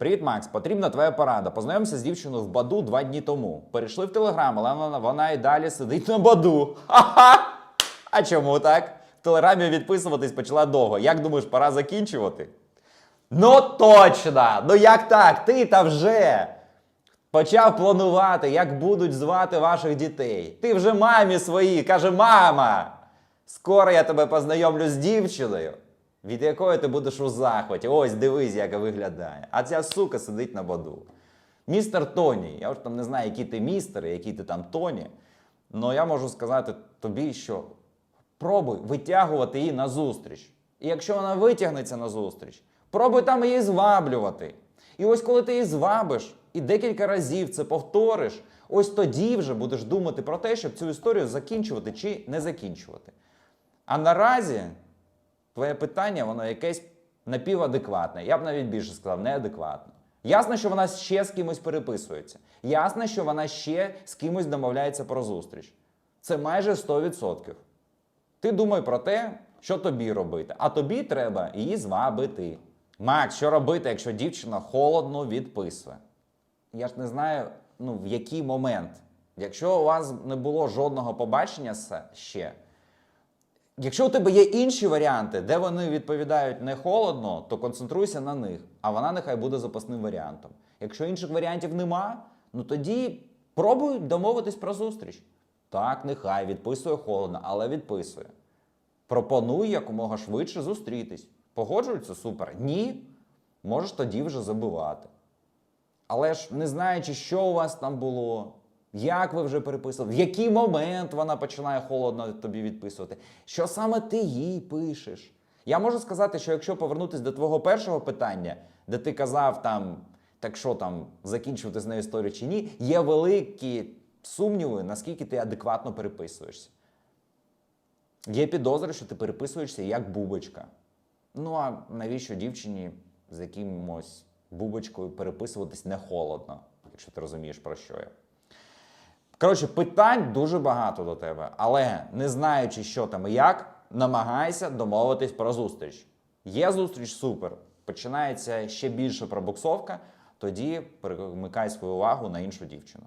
Привіт, Макс. Потрібна твоя порада. Познайомився з дівчиною в Баду два дні тому. Перейшли в Телеграм, але вона, і далі сидить на Баду. Ха-ха! А чому так? В Телеграмі відписуватись почала довго. Як думаєш, пора закінчувати? Ну точно! Ну як так? Ти та вже почав планувати, як будуть звати ваших дітей. Ти вже мамі своїй каже: мама! Скоро я тебе познайомлю з дівчиною, від якої ти будеш у захваті. Ось дивись, як виглядає. А ця сука сидить на боду. Містер Тоні, я ж там не знаю, який ти містер, який ти там Тоні. але я можу сказати тобі, що пробуй витягувати її на зустріч. І якщо вона витягнеться на зустріч, пробуй там її зваблювати. І ось коли ти її звабиш і декілька разів це повториш, ось тоді вже будеш думати про те, щоб цю історію закінчувати чи не закінчувати. А наразі твоє питання, воно якесь напівадекватне. Я б навіть більше сказав, неадекватне. Ясно, що вона ще з кимось переписується. Ясно, що вона ще з кимось домовляється про зустріч. Це майже 100%. Ти думай про те, що тобі робити, а тобі треба її звабити. Макс, що робити, якщо дівчина холодно відписує? Я ж не знаю, ну, в який момент. Якщо у вас не було жодного побачення ще, Якщо у тебе є інші варіанти, де вони відповідають не холодно, то концентруйся на них, а вона нехай буде запасним варіантом. Якщо інших варіантів нема, ну тоді пробуй домовитись про зустріч. Так, нехай відписує холодно, але відписує. Пропонуй якомога швидше зустрітись. Погоджуються супер. Ні, можеш тоді вже забивати. Але ж не знаючи, що у вас там було, як ви вже переписували, в який момент вона починає холодно тобі відписувати, що саме ти їй пишеш. Я можу сказати, що якщо повернутися до твого першого питання, де ти казав там, так що там, закінчувати з нею історію чи ні, є великі сумніви, наскільки ти адекватно переписуєшся. Є підозри, що ти переписуєшся як бубочка. Ну а навіщо дівчині з якимось бубочкою переписуватись не холодно, якщо ти розумієш про що я. Коротше, питань дуже багато до тебе, але не знаючи, що там і як, намагайся домовитись про зустріч. Є зустріч супер. Починається ще більше пробуксовка, тоді перемикай свою увагу на іншу дівчину.